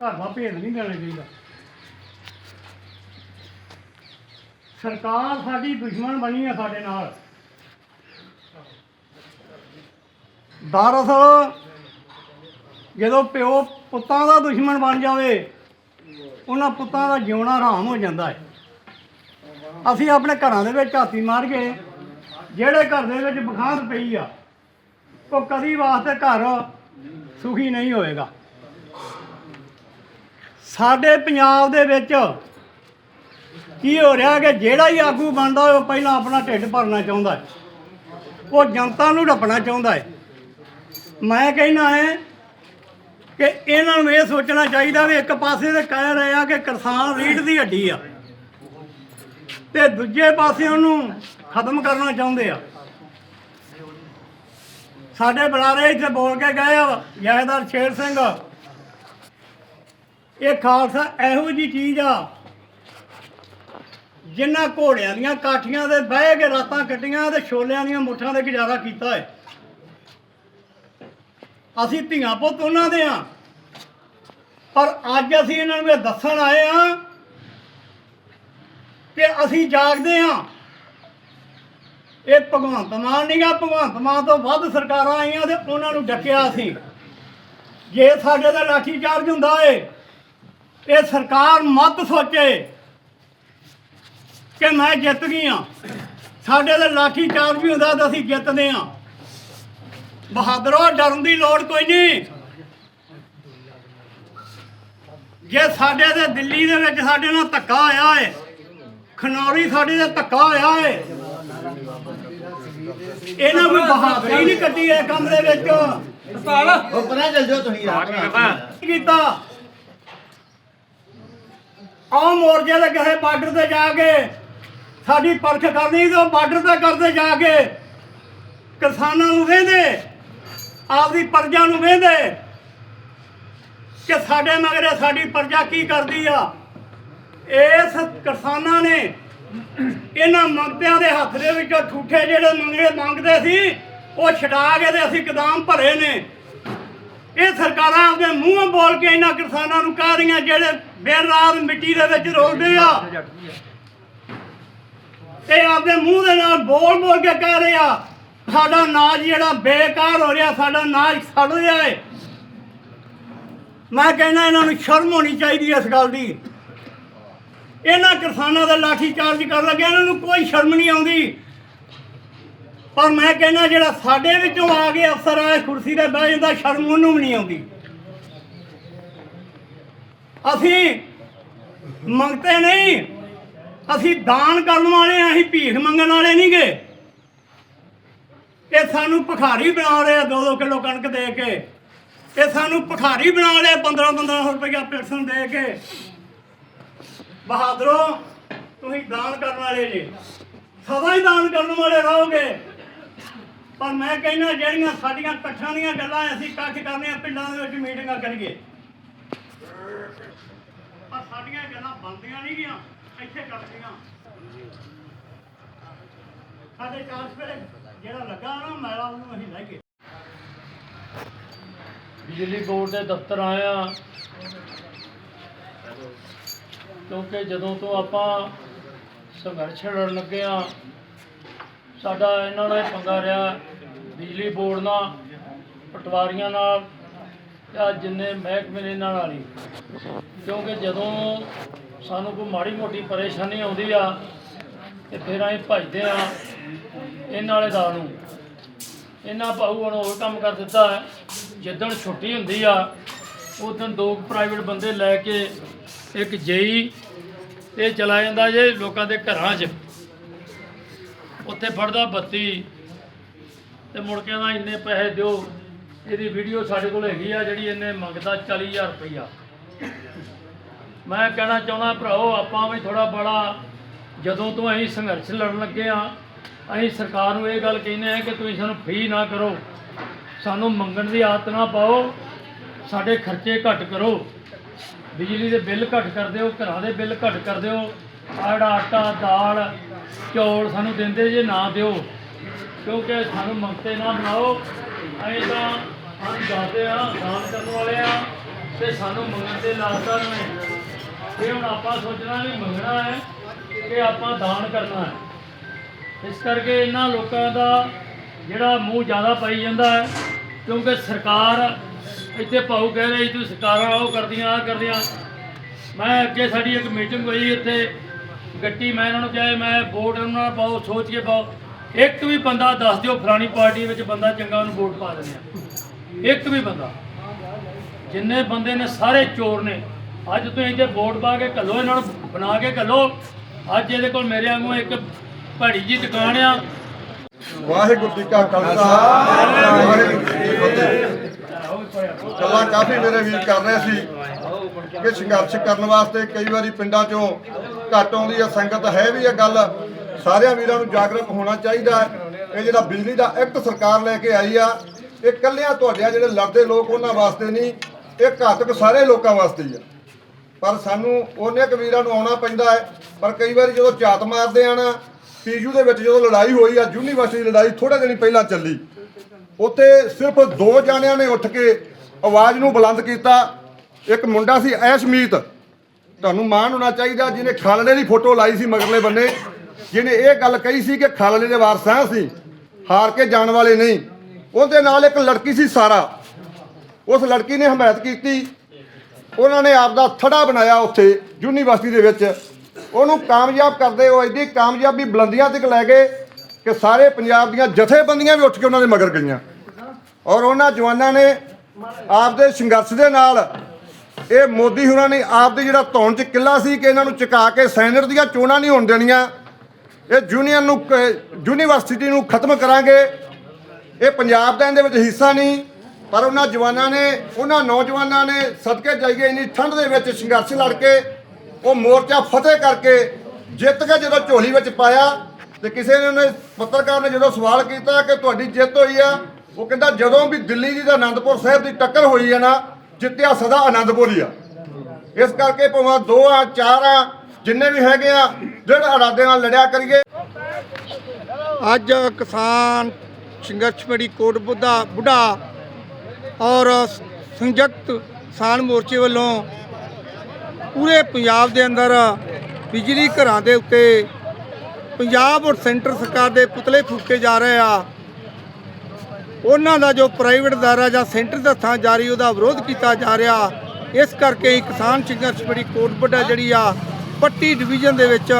ਘਰ ਦਾ ਭੇਦ ਨਹੀਂ ਦੇਣਾ ਚਾਹੀਦਾ। ਸਰਕਾਰ ਸਾਡੀ ਦੁਸ਼ਮਣ ਬਣੀ ਆ ਸਾਡੇ ਨਾਲ। ਦਰਅਸਲ ਜਦੋਂ ਪਿਓ ਪੁੱਤਾਂ ਦਾ ਦੁਸ਼ਮਣ ਬਣ ਜਾਵੇ, ਉਹਨਾਂ ਪੁੱਤਾਂ ਦਾ ਜਿਉਣਾ ਹਰਾਮ ਹੋ ਜਾਂਦਾ ਹੈ। ਅਸੀਂ ਆਪਣੇ ਘਰਾਂ ਦੇ ਵਿੱਚ ਹਾਥੀ ਮਾਰ ਕੇ, ਜਿਹੜੇ ਘਰ ਦੇ ਵਿੱਚ ਬਖਾਂਤ ਪਈ ਆ, ਉਹ ਕਦੀ ਵਾਸਤੇ ਘਰ ਸੁਖੀ ਨਹੀਂ ਹੋਏਗਾ ਸਾਡੇ ਪੰਜਾਬ ਦੇ ਵਿੱਚ ਕੀ ਹੋ ਰਿਹਾ ਕਿ ਜਿਹੜਾ ਹੀ ਆਗੂ ਬਣਦਾ ਉਹ ਪਹਿਲਾਂ ਆਪਣਾ ਢਿੱਡ ਭਰਨਾ ਚਾਹੁੰਦਾ ਹੈ। ਉਹ ਜਨਤਾ ਨੂੰ ਢੱਪਣਾ ਚਾਹੁੰਦਾ ਹੈ। ਮੈਂ ਕਹਿਣਾ ਹੈ ਕਿ ਇਹਨਾਂ ਨੂੰ ਇਹ ਸੋਚਣਾ ਚਾਹੀਦਾ ਵੀ ਇੱਕ ਪਾਸੇ ਤੇ ਕਹਿ ਰਹੇ ਆ ਕਿ ਕਿਸਾਨ ਰੀੜ ਦੀ ਹੱਡੀ ਆ ਤੇ ਦੂਜੇ ਪਾਸੇ ਉਹਨੂੰ ਖਤਮ ਕਰਨਾ ਚਾਹੁੰਦੇ ਆ। ਸਾਡੇ ਬੁਲਾਰੇ ਇੱਥੇ ਬੋਲ ਕੇ ਗਏ ਆ ਜਾਇਦਾਰ ਸ਼ੇਰ ਸਿੰਘ। ਇਹ ਖਾਲਸਾ ਇਹੋ ਜੀ ਚੀਜ਼ ਆ ਜਿਨ੍ਹਾਂ ਘੋੜਿਆਂ ਦੀਆਂ ਕਾਠੀਆਂ 'ਤੇ ਬਹਿ ਕੇ ਰਾਤਾਂ ਕੱਟੀਆਂ ਤੇ ਛੋਲਿਆਂ ਦੀਆਂ ਮੁੱਠਾਂ ਦੇ ਗੁਜ਼ਾਰਾ ਕੀਤਾ ਹੈ ਅਸੀਂ ਧੀਆਂ ਪੁੱਤ ਉਹਨਾਂ ਦੇ ਆ। ਪਰ ਅੱਜ ਅਸੀਂ ਇਹਨਾਂ ਨੂੰ ਇਹ ਦੱਸਣ ਆਏ ਆ ਕਿ ਅਸੀਂ ਜਾਗਦੇ ਆ। ਇਹ ਭਗਵੰਤ ਮਾਨ ਨਹੀਂਗਾ ਭਗਵੰਤ ਮਾਨ ਤੋਂ ਵੱਧ ਸਰਕਾਰਾਂ ਆਈਆਂ ਤੇ ਉਹਨਾਂ ਨੂੰ ਡੱਕਿਆ ਅਸੀਂ। ਜੇ ਸਾਡੇ ਦਾ ਲਾਠੀ ਚਾਰਜ ਹੁੰਦਾ ਏ ਇਹ ਸਰਕਾਰ ਮਤ ਸੋਚੇ ਕਿ ਮੈਂ ਜਿੱਤ ਗਈ ਆ ਸਾਡੇ ਦਾ ਲਾਠੀ ਚਾਰਜ ਵੀ ਹੁੰਦਾ ਤਾਂ ਅਸੀਂ ਜਿੱਤਦੇ ਆ ਬਹਾਦਰੋ ਡਰਨ ਦੀ ਲੋੜ ਕੋਈ ਨਹੀਂ। ਜੇ ਸਾਡੇ ਦੇ ਦਿੱਲੀ ਦੇ ਵਿੱਚ ਸਾਡੇ ਨਾਲ ਧੱਕਾ ਹੋਇਆ ਏ ਖਨੌਰੀ ਸਾਡੇ ਦੇ ਧੱਕਾ ਹੋਇਆ ਏ ਇਹਨਾਂ ਕੋਈ ਬਹਾਦਰੀ ਨਹੀਂ ਕੱਢੀ ਇਹ ਕੰਮ ਦੇ ਵਿੱਚ। ਉਹ ਪਰਾਂ ਚੱਲ ਜਾਓ ਤੁਸੀਂ ਕੀਤਾ। ਆਹ ਮੋਰਚੇ ਦੇ ਕਿਸੇ ਬਾਰਡਰ ਤੇ ਜਾ ਕੇ, ਸਾਡੀ ਪਰਖ ਕਰਨੀ ਤੇ ਉਹ ਬਾਰਡਰ ਤੇ ਕਰਦੇ ਜਾ ਕੇ, ਕਿਸਾਨਾਂ ਨੂੰ ਵੇਂਦੇ, ਆਪਦੀ ਪਰਜਾ ਨੂੰ ਵੇਂਦੇ ਕਿ ਸਾਡੇ ਮਗਰੇ ਸਾਡੀ ਪਰਜਾ ਕੀ ਕਰਦੀ ਆ? ਇਸ ਕਿਸਾਨਾਂ ਨੇ ਇਹਨਾਂ ਮੰਗਤਿਆਂ ਦੇ ਹੱਥ ਦੇ ਵਿੱਚੋਂ ਠੂਠੇ ਜਿਹੜੇ ਮੰਗਦੇ ਮੰਗਦੇ ਸੀ, ਉਹ ਛਡਾ ਕੇ ਤੇ ਅਸੀਂ ਕਦਮ ਭਰੇ ਨੇ। ਇਹ ਸਰਕਾਰਾਂ ਆਪਦੇ ਮੂੰਹੋਂ ਬੋਲ ਕੇ ਇਹਨਾਂ ਕਿਸਾਨਾਂ ਨੂੰ ਕਹਿ ਰਹੀਆਂ ਜਿਹੜੇ ਬੇਰ ਰਾਤ ਮਿੱਟੀ ਦੇ ਵਿੱਚ ਰੋਲਦੇ ਆ। ਤੇ ਆਪਦੇ ਮੂੰਹ ਦੇ ਨਾਲ ਬੋਲ ਬੋਲ ਕੇ ਕਹਿ ਰਹੇ ਆ, ਸਾਡਾ ਨਾਜ ਜਿਹੜਾ ਬੇਕਾਰ ਹੋ ਰਿਹਾ, ਸਾਡਾ ਨਾਜ ਸੜ ਰਿਹਾ ਏ। ਮੈਂ ਕਹਿੰਦਾ ਇਹਨਾਂ ਨੂੰ ਸ਼ਰਮ ਹੋਣੀ ਚਾਹੀਦੀ ਇਸ ਗੱਲ ਦੀ। ਇਹਨਾਂ ਕਿਸਾਨਾਂ ਦਾ ਲਾਠੀ ਚਾਰਜ ਕਰਨ ਲੱਗਿਆ ਇਹਨਾਂ ਨੂੰ ਕੋਈ ਸ਼ਰਮ ਨਹੀਂ ਆਉਂਦੀ। ਪਰ ਮੈਂ ਕਹਿੰਦਾ ਜਿਹੜਾ ਸਾਡੇ ਵਿੱਚੋਂ ਆ ਕੇ ਅਫਸਰ ਆ ਕੁਰਸੀ ਤੇ ਬਹਿ ਜਾਂਦਾ, ਸ਼ਰਮ ਉਹਨੂੰ ਵੀ ਨਹੀਂ ਆਉਂਦੀ। ਅਸੀਂ ਮੰਗਤੇ ਨਹੀਂ। ਅਸੀਂ ਦਾਨ ਕਰਨ ਵਾਲੇ ਆ, ਅਸੀਂ ਭੀਖ ਮੰਗਣ ਵਾਲੇ ਨਹੀਂ ਗੇ। ਇਹ ਸਾਨੂੰ ਭਖਾਰੀ ਬਣਾ ਰਹੇ ਆ 2-2 ਕਿਲੋ ਕਣਕ ਦੇ ਕੇ। ਇਹ ਸਾਨੂੰ ਭਖਾਰੀ ਬਣਾ ਲਿਆ 15-1500 ਰੁਪਇਆ ਪੈਨਸ਼ਨ ਦੇ ਕੇ। ਬਹਾਦਰੋ, ਤੁਸੀਂ ਦਾਨ ਕਰਨ ਵਾਲੇ ਜੀ। ਸਦਾ ਹੀ ਦਾਨ ਕਰਨ ਵਾਲੇ ਰਹੋਗੇ। ਪਰ ਮੈਂ ਕਹਿੰਦਾ ਜਿਹੜੀਆਂ ਸਾਡੀਆਂ ਇਕੱਠਾਂ ਦੀਆਂ ਗੱਲਾਂ ਅਸੀਂ ਇਕੱਠ ਕਰਨੇ ਆ ਪਿੰਡਾਂ ਦੇ ਵਿੱਚ ਮੀਟਿੰਗਾਂ ਕਰੀਏ। ਪਰ ਸਾਡੀਆਂ ਗੱਲਾਂ ਬਣਦੀਆਂ ਨਹੀਂ ਗੀਆਂ ਇੱਥੇ ਕਰਦੀਆਂ ਸਾਡੇ ਚਾਰ ਸਵੇਰੇ ਜਿਹੜਾ ਲੱਗਾ ਨਾ ਮੈਲਾ, ਉਹਨੂੰ ਅਸੀਂ ਲੈ ਗਏ ਬਿਜਲੀ ਬੋਰਡ ਦੇ ਦਫ਼ਤਰ ਆਇਆ ਕਿਉਂਕਿ ਜਦੋਂ ਤੋਂ ਆਪਾਂ ਸੰਘਰਸ਼ ਲੜਨ ਲੱਗੇ ਆ ਸਾਡਾ ਇਹਨਾਂ ਨਾਲ ਪੰਗਾ ਰਿਹਾ ਬਿਜਲੀ ਬੋਰਡ ਨਾਲ, ਪਟਵਾਰੀਆਂ ਨਾਲ ਜਾਂ ਜਿੰਨੇ ਮਹਿਕਮੇ ਨੇ ਇਹਨਾਂ ਨਾਲ ਹੀ ਕਿਉਂਕਿ ਜਦੋਂ ਸਾਨੂੰ ਕੋਈ ਮਾੜੀ ਮੋਟੀ ਪਰੇਸ਼ਾਨੀ ਆਉਂਦੀ ਆ, ਤੇ ਫਿਰ ਅਸੀਂ ਭੱਜਦੇ ਆ ਇਹਨਾਂ ਵਾਲੇ ਦਾ ਨੂੰ। ਇਹਨਾਂ ਭਾਊ ਨੂੰ ਹੋਰ ਕੰਮ ਕਰ ਦਿੱਤਾ ਜਿੱਦਣ ਛੁੱਟੀ ਹੁੰਦੀ ਆ, ਉਦੋਂ ਦੋ ਪ੍ਰਾਈਵੇਟ ਬੰਦੇ ਲੈ ਕੇ ਇੱਕ ਜੇਈ ਤੇ ਚਲਾ ਜਾਂਦਾ ਜੇ ਲੋਕਾਂ ਦੇ ਘਰਾਂ 'ਚ। ਉੱਥੇ ਫੜਦਾ ਬੱਤੀ। ਤੇ ਮੁੜ ਕੇ ਕਹਿੰਦਾ ਇੰਨੇ ਪੈਸੇ ਦਿਓ। ਇਹਦੀ ਵੀਡੀਓ ਸਾਡੇ ਕੋਲ ਹੈਗੀ ਆ, ਜਿਹੜੀ ਇਹਨੇ ਮੰਗਦਾ 40000 ਰੁਪਈਆ। ਮੈਂ ਕਹਿਣਾ ਚਾਹੁੰਦਾ ਭਰਾਓ, ਆਪਾਂ ਵੀ ਥੋੜਾ ਬੜਾ ਜਦੋਂ ਤੋਂ ਅਸੀਂ ਸੰਘਰਸ਼ ਲੜਨ ਲੱਗੇ ਆ, ਅਸੀਂ ਸਰਕਾਰ ਨੂੰ ਇਹ ਗੱਲ ਕਹਿੰਦੇ ਆ ਕਿ ਤੁਸੀਂ ਸਾਨੂੰ ਫ੍ਰੀ ਨਾ ਕਰੋ। ਸਾਨੂੰ ਮੰਗਣ ਦੀ ਆਦਤ ਨਾ ਪਾਓ। ਸਾਡੇ ਖਰਚੇ ਘੱਟ ਕਰੋ। ਬਿਜਲੀ ਦੇ ਬਿੱਲ ਘੱਟ ਕਰ ਦਿਓ, ਘਰਾਂ ਦੇ ਬਿੱਲ ਘੱਟ ਕਰ ਦਿਓ। ਆਹ ਆਟਾ, ਦਾਲ ਚੌਲ ਸਾਨੂੰ ਦਿੰਦੇ ਜੇ ਨਾ ਦਿਓ, ਕਿਉਂਕਿ ਸਾਨੂੰ ਮੰਗਤੇ ਨਾ ਬਣਾਓ। ਅਸੀਂ ਤਾਂ ਅਸੀਂ ਦੱਸਦੇ ਆ, ਦਾਨ ਕਰਨ ਵਾਲੇ ਆ ਤੇ ਸਾਨੂੰ ਮੰਗਣ ਤੇ ਲਾਤਾ ਨੇ ਇਹ ਹੁਣ ਆਪਾਂ ਸੋਚਣਾ ਵੀ ਮੰਗਣਾ ਹੈ ਕਿ ਆਪਾਂ ਦਾਨ ਕਰਨਾ ਹੈ। ਇਸ ਕਰਕੇ ਇਹਨਾਂ ਲੋਕਾਂ ਦਾ ਜਿਹੜਾ ਮੂੰਹ ਜ਼ਿਆਦਾ ਪਾਈ ਜਾਂਦਾ ਹੈ, ਕਿਉਂਕਿ ਸਰਕਾਰ ਇੱਥੇ ਭਾਊ ਕਹਿ ਰਹੀ ਤੂੰ ਸਰਕਾਰਾਂ ਉਹ ਕਰਦੀਆਂ ਆ ਕਰਦੀਆਂ। ਮੈਂ ਅੱਗੇ ਸਾਡੀ ਇੱਕ ਮੀਟਿੰਗ ਹੋਈ ਇੱਥੇ ਗੱਟੀ ਮੈਂ ਇਹਨਾਂ ਨੂੰ ਕਿਹਾ, ਮੈਂ ਵੋਟ ਉਹਨਾਂ ਨਾਲ ਪਾਓ, ਸੋਚ ਕੇ ਪਾਓ। ਇੱਕ ਵੀ ਬੰਦਾ ਦੱਸ ਦਿਓ, ਫਲਾਣੀ ਪਾਰਟੀ ਵਿੱਚ ਬੰਦਾ ਚੰਗਾ ਉਹਨੂੰ ਵੋਟ ਪਾ ਦਿੰਦੇ ਆ। ਇੱਕ ਵੀ ਬੰਦਾ। ਜਿੰਨੇ ਬੰਦੇ ਨੇ ਸਾਰੇ ਚੋਰ ਨੇ। ਅੱਜ ਤੁਸੀਂ ਇੱਥੇ ਵੋਟ ਪਾ ਕੇ ਘੱਲੋ, ਇਹਨਾਂ ਨੂੰ ਬਣਾ ਕੇ ਘੱਲੋ। ਅੱਜ ਇਹਦੇ ਕੋਲ ਮੇਰੇ ਵਾਂਗੂ ਇੱਕ ਭੜੀ ਜੀ ਦੁਕਾਨ ਆ। ਵਾਹਿਗੁਰੂ ਜੀ ਕਾ ਖਾਲਸਾ। ਵਾਹਿਗੁਰੂ ਜੀ ਕੀ ਫਤਿਹ। ਗੱਲਾਂ ਕਾਫੀ ਮੇਰੇ ਵੀਰ ਕਰ ਰਹੇ ਸੀ। ਕਿ ਸੰਘਰਸ਼ ਕਰਨ ਵਾਸਤੇ ਕਈ ਵਾਰੀ ਪਿੰਡਾਂ ਚੋਂ ਘੱਟ ਆਉਂਦੀ ਹੈ ਸੰਗਤ ਹੈ ਵੀ ਇਹ ਗੱਲ। ਸਾਰਿਆਂ ਵੀਰਾਂ ਨੂੰ ਜਾਗਰੂਕ ਹੋਣਾ ਚਾਹੀਦਾ ਇਹ ਜਿਹੜਾ ਬਿਜਲੀ ਦਾ ਐਕਟ ਸਰਕਾਰ ਲੈ ਕੇ ਆਈ ਆ, ਇਹ ਕੱਲਿਆਂ ਤੁਹਾਡੇ ਜਿਹੜੇ ਲੜਦੇ ਲੋਕ, ਉਹਨਾਂ ਵਾਸਤੇ ਨਹੀਂ, ਇਹ ਘਾਤਕ ਸਾਰੇ ਲੋਕਾਂ ਵਾਸਤੇ ਹੀ ਆ। ਪਰ ਸਾਨੂੰ ਉਹਨੇ ਕੁ ਵੀਰਾਂ ਨੂੰ ਆਉਣਾ ਪੈਂਦਾ ਹੈ। ਪਰ ਕਈ ਵਾਰੀ ਜਦੋਂ ਝਾਤ ਮਾਰਦੇ ਆ ਨਾ, ਪੀਯੂ ਦੇ ਵਿੱਚ ਜਦੋਂ ਲੜਾਈ ਹੋਈ ਆ, ਯੂਨੀਵਰਸਿਟੀ ਦੀ ਲੜਾਈ ਥੋੜੇ ਦਿਨ ਪਹਿਲਾਂ ਚੱਲੀ। ਉੱਥੇ ਸਿਰਫ ਦੋ ਜਾਣਿਆਂ ਨੇ ਉੱਠ ਕੇ ਆਵਾਜ਼ ਨੂੰ ਬੁਲੰਦ ਕੀਤਾ। ਇੱਕ ਮੁੰਡਾ ਸੀ ਐਸ਼ਮੀਤ। ਤੁਹਾਨੂੰ ਮਾਣ ਹੋਣਾ ਚਾਹੀਦਾ, ਜਿਹਨੇ ਖਾਲੜੇ ਦੀ ਫੋਟੋ ਲਾਈ ਸੀ ਮਗਰਲੇ ਬੰਨੇ, ਜਿਹਨੇ ਇਹ ਗੱਲ ਕਹੀ ਸੀ ਕਿ ਖਾਲੜੇ ਦੇ ਵਾਰਸਾਂ ਸੀ ਹਾਰ ਕੇ ਜਾਣ ਵਾਲੇ ਨਹੀਂ। ਉਹਦੇ ਨਾਲ ਇੱਕ ਲੜਕੀ ਸੀ ਸਾਰਾ। ਉਸ ਲੜਕੀ ਨੇ ਹਮਾਇਤ ਕੀਤੀ। ਉਹਨਾਂ ਨੇ ਆਪ ਦਾ ਥੜਾ ਬਣਾਇਆ ਉੱਥੇ, ਯੂਨੀਵਰਸਿਟੀ ਦੇ ਵਿੱਚ। ਉਹਨੂੰ ਕਾਮਯਾਬ ਕਰਦੇ ਉਹ ਐਡੀ ਕਾਮਯਾਬੀ ਬੁਲੰਦੀਆਂ ਤੱਕ ਲੈ ਗਏ ਕਿ ਸਾਰੇ ਪੰਜਾਬ ਦੀਆਂ ਜਥੇਬੰਦੀਆਂ ਵੀ ਉੱਠ ਕੇ ਉਹਨਾਂ ਦੇ ਮਗਰ ਗਈਆਂ। ਔਰ ਉਹਨਾਂ ਜਵਾਨਾਂ ਨੇ ਆਪਦੇ ਸੰਘਰਸ਼ ਦੇ ਨਾਲ ਇਹ ਮੋਦੀ ਹੋਰਾਂ ਨੇ ਆਪ ਜਿਹੜਾ ਧੌਣ 'ਚ ਕਿੱਲਾ ਸੀ ਕਿ ਇਹਨਾਂ ਨੂੰ ਚੁਕਾ ਕੇ ਸੈਨੇਟ ਦੀਆਂ ਚੋਣਾਂ ਨਹੀਂ ਹੋਣ ਦੇਣੀਆਂ। ਇਹ ਯੂਨੀਅਨ ਨੂੰ ਕ- ਯੂਨੀਵਰਸਿਟੀ ਨੂੰ ਖਤਮ ਕਰਾਂਗੇ। ਇਹ ਪੰਜਾਬ ਦਾ ਇਹਦੇ ਵਿੱਚ ਹਿੱਸਾ ਨਹੀਂ, ਪਰ ਉਹਨਾਂ ਜਵਾਨਾਂ ਨੇ, ਉਹਨਾਂ ਨੌਜਵਾਨਾਂ ਨੇ ਸਦਕੇ ਜਾਈਏ ਇੰਨੀ ਠੰਡ ਦੇ ਵਿੱਚ ਸੰਘਰਸ਼ ਲੜ ਕੇ, ਉਹ ਮੋਰਚਾ ਫਤਿਹ ਕਰਕੇ ਜਿੱਤ ਕੇ ਜਦੋਂ ਝੋਲੀ ਵਿੱਚ ਪਾਇਆ ਤੇ ਕਿਸੇ ਨੇ ਉਹਨੇ ਪੱਤਰਕਾਰ ਨੇ ਜਦੋਂ ਸਵਾਲ ਕੀਤਾ ਕਿ ਤੁਹਾਡੀ ਜਿੱਤ ਹੋਈ ਆ, ਉਹ ਕਹਿੰਦਾ ਜਦੋਂ ਵੀ ਦਿੱਲੀ ਦੀ ਤੇ ਆਨੰਦਪੁਰ ਸਾਹਿਬ ਦੀ ਟੱਕਰ ਹੋਈ ਹੈ ਨਾ ਜਿੱਤਿਆ ਸਦਾ ਆਨੰਦਪੁਰੀ ਆ। ਇਸ ਕਰਕੇ ਭਾਵੇਂ ਦੋ ਆ, ਚਾਰ ਆ, ਜਿੰਨੇ ਵੀ ਹੈਗੇ ਆ, ਜਿਹੜੇ ਇਰਾਦੇ ਨਾਲ ਲੜਿਆ ਕਰੀਏ। ਅੱਜ ਕਿਸਾਨ ਸੰਘਰਸ਼ ਕਮੇਟੀ ਕੋਟ ਬੁੱਢਾ ਬੁੱਢਾ ਔਰ ਸੰਯੁਕਤ ਕਿਸਾਨ ਮੋਰਚੇ ਵੱਲੋਂ ਪੂਰੇ ਪੰਜਾਬ ਦੇ ਅੰਦਰ ਬਿਜਲੀ ਘਰਾਂ ਦੇ ਉੱਤੇ ਪੰਜਾਬ ਔਰ ਸੈਂਟਰ ਸਰਕਾਰ ਦੇ ਪੁਤਲੇ ਫੂਕੇ ਜਾ ਰਹੇ ਆ। ਉਹਨਾਂ ਦਾ ਜੋ ਪ੍ਰਾਈਵੇਟ ਦਾਰਾ ਜਾਂ ਸੈਂਟਰ ਦੇ ਹੱਥਾਂ ਜਾਰੀ ਉਹਦਾ ਵਿਰੋਧ ਕੀਤਾ ਜਾ ਰਿਹਾ, ਇਸ ਕਰਕੇ ਹੀ ਕਿਸਾਨ ਸੰਘਰਸ਼ ਕਮੇਟੀ ਕੋਟ ਜਿਹੜੀ ਆ, ਪੱਟੀ ਡਿਵੀਜ਼ਨ ਦੇ ਵਿੱਚ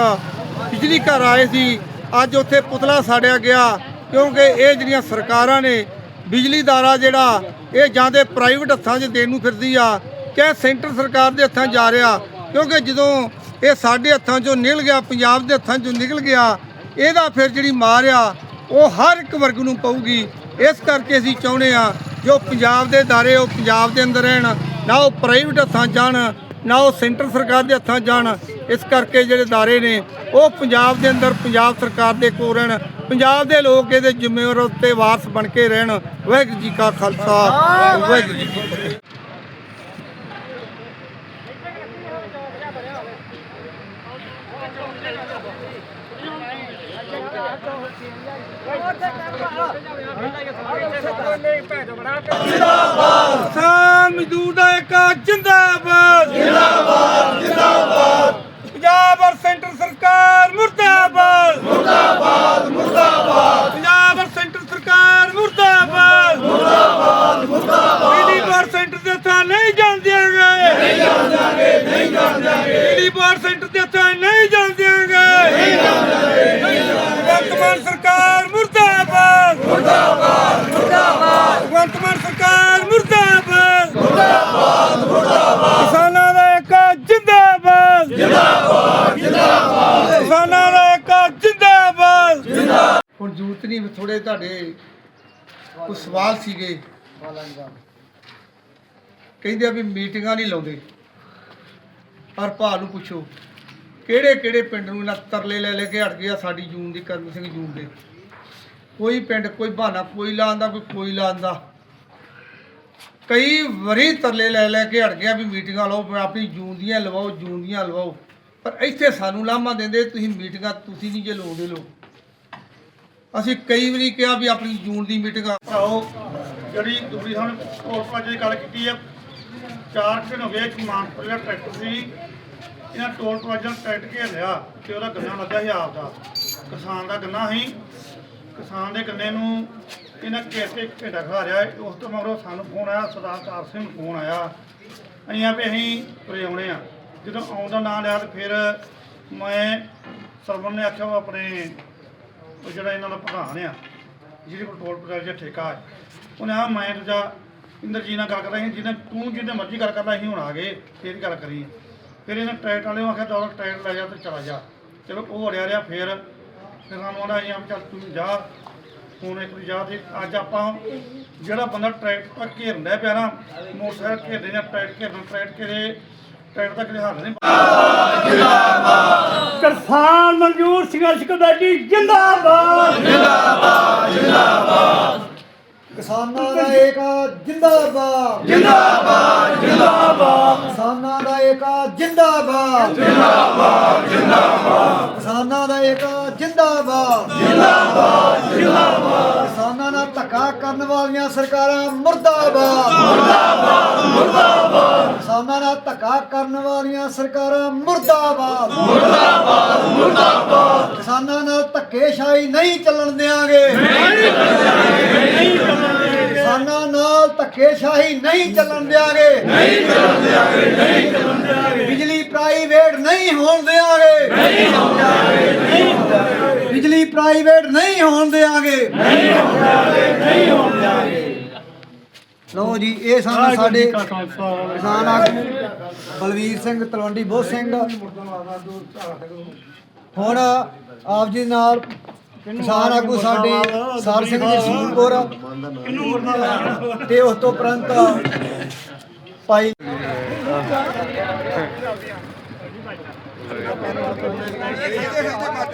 ਬਿਜਲੀ ਘਰ ਆਏ ਸੀ। ਅੱਜ ਉੱਥੇ ਪੁਤਲਾ ਸਾੜਿਆ ਗਿਆ, ਕਿਉਂਕਿ ਇਹ ਜਿਹੜੀਆਂ ਸਰਕਾਰਾਂ ਨੇ ਬਿਜਲੀ ਦਾਰਾ ਜਿਹੜਾ, ਇਹ ਜਾਂ ਤੇ ਪ੍ਰਾਈਵੇਟ ਹੱਥਾਂ 'ਚ ਦੇਣ ਨੂੰ ਫਿਰਦੀ ਆ ਕਿ ਸੈਂਟਰ ਸਰਕਾਰ ਦੇ ਹੱਥਾਂ 'ਚ ਜਾ ਰਿਹਾ, ਕਿਉਂਕਿ ਜਦੋਂ ਇਹ ਸਾਡੇ ਹੱਥਾਂ 'ਚੋਂ ਨਿਕਲ ਗਿਆ, ਪੰਜਾਬ ਦੇ ਹੱਥਾਂ 'ਚੋਂ ਨਿਕਲ ਗਿਆ, ਇਹਦਾ ਫਿਰ ਜਿਹੜੀ ਮਾਰ ਆ, ਉਹ ਹਰ ਇੱਕ ਵਰਗ ਨੂੰ ਪਊਗੀ। ਇਸ ਕਰਕੇ ਅਸੀਂ ਚਾਹੁੰਦੇ ਆ ਜੋ ਪੰਜਾਬ ਦੇ ادارے ਉਹ ਪੰਜਾਬ ਦੇ ਅੰਦਰ ਰਹਿਣ ਨਾ ਉਹ ਪ੍ਰਾਈਵੇਟ ਹੱਥਾਂ 'ਚ ਜਾਣ ਨਾ ਉਹ ਸੈਂਟਰ ਸਰਕਾਰ ਦੇ ਹੱਥਾਂ 'ਚ ਜਾਣ ਇਸ ਕਰਕੇ ਜਿਹੜੇ ادارے ਨੇ ਉਹ ਪੰਜਾਬ ਦੇ ਅੰਦਰ ਪੰਜਾਬ ਸਰਕਾਰ ਦੇ ਕੋਲ ਰਹਿਣ ਪੰਜਾਬ ਦੇ ਲੋਕ ਇਹਦੇ ਜ਼ਿੰਮੇਵਾਰ ਤੇ ਵਾਰਸ ਬਣ ਕੇ ਰਹਿਣ ਵਾਹਿਗੁਰੂ ਜੀ ਕਾ ਖਾਲਸਾ ਵਾਹਿਗੁਰੂ ਜੀ ਕੀ ਫਤਿਹ ਕਿਸਾਨ ਮਜ਼ਦੂਰ ਦਾ ਇੱਕ ਜਿੰਦਾਬਾਦ। ਜਿੰਦਾਬਾਦ ਜਿੰਦਾਬਾਦ ਪੰਜਾਬ ਔਰ ਸੈਂਟਰ ਸਰਕਾਰ ਮੁਰਦਾਬਾਦ ਮੁਰਦਾਬਾਦ ਮੁਰਦਾਬਾਦ ਪੰਜਾਬ ਔਰ ਸੈਂਟਰ ਸਰਕਾਰ ਮੁਰਦਾਬਾਦ ਮੁਰਦਾਬਾਦ ਮੁਰਦਾਬਾਦ ਬਿਜਲੀ ਬੋਰਡ ਸੈਂਟਰ ਦੇ ਥਾਂ ਨਹੀਂ ਜਾਣ ਦਿਆਂਗੇ ਨਹੀਂ ਜਾਣ ਦਿਆਂਗੇ ਨਹੀਂ ਜਾਣ ਦਿਆਂਗੇ ਬਿਜਲੀ ਬੋਰਡ ਸੈਂਟਰ ਦੇ ਥਾਂ ਨਹੀਂ ਜਾਣ ਦਿਆਂਗੇ ਨਹੀਂ ਜਾਣ ਦਿਆਂਗੇ ਵਰਤਮਾਨ ਸਰਕਾਰ ਮੁਰਦਾਬਾਦ ਭਗਵੰਤ ਮਾਨ ਸਰਕਾਰ ਮੁਰਦਾਬਾਦ ਮੁਰਦਾਬਾਦ ਮੁਰਦਾਬਾਦ ਕਿਸਾਨਾਂ ਦਾ ਇੱਕ ਜਿੰਦਾਬਾਦ ਜਿੰਦਾਬਾਦ ਜਿੰਦਾਬਾਦ ਕਿਸਾਨਾਂ ਦਾ ਇੱਕ ਜਿੰਦਾਬਾਦ ਜਿੰਦਾਬਾਦ ਹੁਣ ਜ਼ਰੂਰਤ ਨਹੀਂ ਥੋੜੇ ਤੁਹਾਡੇ ਕੋਈ ਸਵਾਲ ਸੀਗੇ? ਕਹਿੰਦੇ ਆ ਵੀ ਮੀਟਿੰਗਾਂ ਨਹੀਂ ਲਾਉਂਦੇ। ਪਰ ਭਾ ਨੂੰ ਪੁੱਛੋ, ਕਿਹੜੇ ਕਿਹੜੇ ਪਿੰਡ ਨੂੰ ਇਹਨਾਂ ਤਰਲੇ ਲੈ ਲੈ ਕੇ ਹਟ ਗਿਆ ਸਾਡੀ ਜੂਨ ਦੀ, ਕਰਮ ਸਿੰਘ ਜੂਨ ਦੇ? ਕੋਈ ਪਿੰਡ, ਕੋਈ ਬਹਾਨਾ, ਕੋਈ ਲਾਉਂਦਾ ਕੋਈ ਕੋਈ ਲਾਉਂਦਾ ਕਈ ਵਰੀ ਤਰਲੇ ਲੈ ਲੈ ਕੇ ਹਟ ਗਿਆ ਵੀ ਮੀਟਿੰਗਾਂ ਲਾਓ ਆਪਣੀ ਜੂਨ ਦੀਆਂ ਲਵਾਓ, ਜੂਨ ਦੀਆਂ ਲਵਾਓ। ਪਰ ਇੱਥੇ ਸਾਨੂੰ ਲਾਮਾ ਦਿੰਦੇ, ਤੁਸੀਂ ਮੀਟਿੰਗਾਂ ਤੁਸੀਂ ਨਹੀਂ ਜੇ ਲਾਉਂਦੇ ਲੋ ਅਸੀਂ ਕਈ ਵਾਰੀ ਕਿਹਾ ਵੀ ਆਪਣੀ ਜੂਨ ਦੀ ਮੀਟਿੰਗ ਆਓ ਜਿਹੜੀ ਦੂਰੀ ਹੁਣ ਕੋਰਪਾ ਦੀ ਗੱਲ ਕੀਤੀ ਹੈ ਚਾਰ ਕੁ ਦਿਨ ਹੋ ਗਏ ਇੱਕ ਮਾਨਪੁਰ ਦਾ ਟਰੈਕਟਰ ਸੀ। ਇਹਨਾਂ ਟੋਲ ਪਲਾਜ਼ਾ ਟਰੈਕਟਰ ਘੇਰ ਲਿਆ ਤੇ ਉਹਦਾ ਗੰਨਾ ਲੱਗਾ ਸੀ ਆਪ ਦਾ ਕਿਸਾਨ ਦਾ ਗੰਨਾ ਸੀ। ਕਿਸਾਨ ਦੇ ਗੰਨੇ ਨੂੰ ਇਹਨਾਂ ਘੇਰ ਕੇ ਇੱਕ ਖਾ ਰਿਹਾ ਉਸ ਤੋਂ ਮਗਰੋਂ ਸਾਨੂੰ ਫੋਨ ਆਇਆ, ਸਰਦਾਰ ਕਾਰ ਸਿੰਘ ਨੂੰ ਫੋਨ ਆਇਆ। ਅਸੀਂ ਆ ਵੀ ਅਸੀਂ ਤੁਰੇ ਆਉਣੇ ਆ। ਜਦੋਂ ਆਉਣ ਦਾ ਨਾਂ ਲਿਆ ਤੇ ਫਿਰ ਮੈਂ ਸਰਵਨ ਨੇ ਆਖਿਆ ਉਹ ਆਪਣੇ ਉਹ ਜਿਹੜਾ ਇਹਨਾਂ ਦਾ ਪ੍ਰਧਾਨ ਆ ਜਿਹਦੇ ਕੋਲ ਟੋਲ ਪਲਾਜ਼ਾ ਠੇਕਾ ਆ, ਉਹਨੇ ਆ ਮੈਂ ਦੂਜਾ ਇੰਦਰਜੀਤ ਨਾਲ ਗੱਲ ਕਰ ਸੀ, ਜਿਹਨੇ ਤੂੰ ਜਿਹਦੇ ਮਰਜ਼ੀ ਗੱਲ ਕਰਦਾ ਅਸੀਂ ਹੁਣ ਆ ਗਏ, ਫੇਰ ਗੱਲ ਕਰੀ। ਫਿਰ ਇਹਨਾਂ ਟਰੈਕਟ ਵਾਲੇ ਨੂੰ ਆਖਿਆ, ਚਲੋ ਟਰੈਕਟ ਲੈ ਜਾ ਤੇ ਚਲਾ ਜਾ। ਚਲੋ ਉਹ ਹੜਿਆ ਰਿਹਾ, ਫਿਰ ਫਿਰ ਸਾਨੂੰ ਆਂਦਾ ਅਸੀਂ ਚੱਲ ਤੂੰ ਜਾ, ਹੁਣ ਇੱਕ ਜਾ ਤੇ ਅੱਜ ਆਪਾਂ ਜਿਹੜਾ ਬੰਦਾ ਟਰੈਕਟ ਤੱਕ ਘੇਰਦਾ ਪਿਆ ਨਾ, ਮੋਟਰਸਾਈਕਲ ਘੇਰਦੇ ਜਾਂ ਟਰੈਕਟ ਘੇਰਨ ਟਰੈਕਟ ਘੇਰੇ ਟਰੈਕਟ ਤੱਕ ਹੱਲ ਨਹੀਂ ਕਿਸਾਨ ਮਨਜ਼ੂਰ ਸੰਘਰਸ਼ ਕਮੇਟੀ ਜਿੰਦਾਬਾਦ। ਕਿਸਾਨਾਂ ਦਾ ਏਕਾ ਜਿੰਦਾਬਾਦ। ਜਿੰਦਾਬਾਦ ਜਿੰਦਾਬਾਦ। ਕਿਸਾਨਾਂ ਦਾ ਏਕਾ ਜਿੰਦਾਬਾਦ। ਜਿੰਦਾਬਾਦ ਜਿੰਦਾਬਾਦ। ਕਿਸਾਨਾਂ ਦਾ ਏਕਾ ਜਿੰਦਾਬਾਦ ਜਿੰਦਾਬਾਦ। ਜਿੰਦਾਬਾਦ। ਧੱਕਾ ਕਰਨ ਵਾਲੀਆਂ ਸਰਕਾਰਾਂ ਮੁਰਦਾਬਾਦ। ਮੁਰਦਾਬਾਦ। ਮੁਰਦਾਬਾਦ ਕਿਸਾਨਾਂ ਨਾਲ ਧੱਕਾ ਕਰਨ ਵਾਲੀਆਂ ਸਰਕਾਰਾਂ ਮੁਰਦਾਬਾਦ। ਮੁਰਦਾਬਾਦ ਮੁਰਦਾਬਾਦ। ਕਿਸਾਨਾਂ ਨਾਲ ਧੱਕੇਸ਼ਾਹੀ ਨਹੀਂ ਚੱਲਣ ਦਿਆਂਗੇ। ਕਿਸਾਨਾਂ ਨਾਲ ਧੱਕੇਸ਼ਾਹੀ ਨਹੀਂ ਚੱਲਣ ਦਿਆਂਗੇ। ਨਹੀਂ ਚੱਲਣ ਦਿਆਂਗੇ ਨਹੀਂ ਚੱਲਣ ਦਿਆਂਗੇ ਬਿਜਲੀ ਪ੍ਰਾਈਵੇਟ ਨਹੀਂ ਹੋਣ ਦਿਆਂਗੇ ਨਹੀਂ ਹੋਣ ਦਿਆਂਗੇ ਨਹੀਂ ਹੋਣ ਦਿਆਂਗੇ। ਬਿਜਲੀ ਪ੍ਰਾਈਵੇਟ ਨਹੀਂ ਹੋਣ ਦਿਆਂਗੇ। ਨਹੀਂ ਹੋਣ ਦਿਆਂਗੇ ਨਹੀਂ ਹੋਣ ਦਿਆਂਗੇ। ਲੋ ਜੀ ਇਹ ਸਨ ਸਾਡੇ ਕਿਸਾਨ ਆਗੂ ਬਲਵੀਰ ਸਿੰਘ ਤਲਵੰਡੀ ਬੋਧ ਸਿੰਘ। ਹੁਣ ਆਪ ਜੀ ਨਾਲ ਕਿਸਾਨ ਆਗੂ ਸਾਡੇ ਸਾਰ ਸਿੰਘ ਜੀ ਸੂਲਪੁਰ ਤੇ ਉਸ ਤੋਂ ਉਪਰੰਤ ਭਾਈ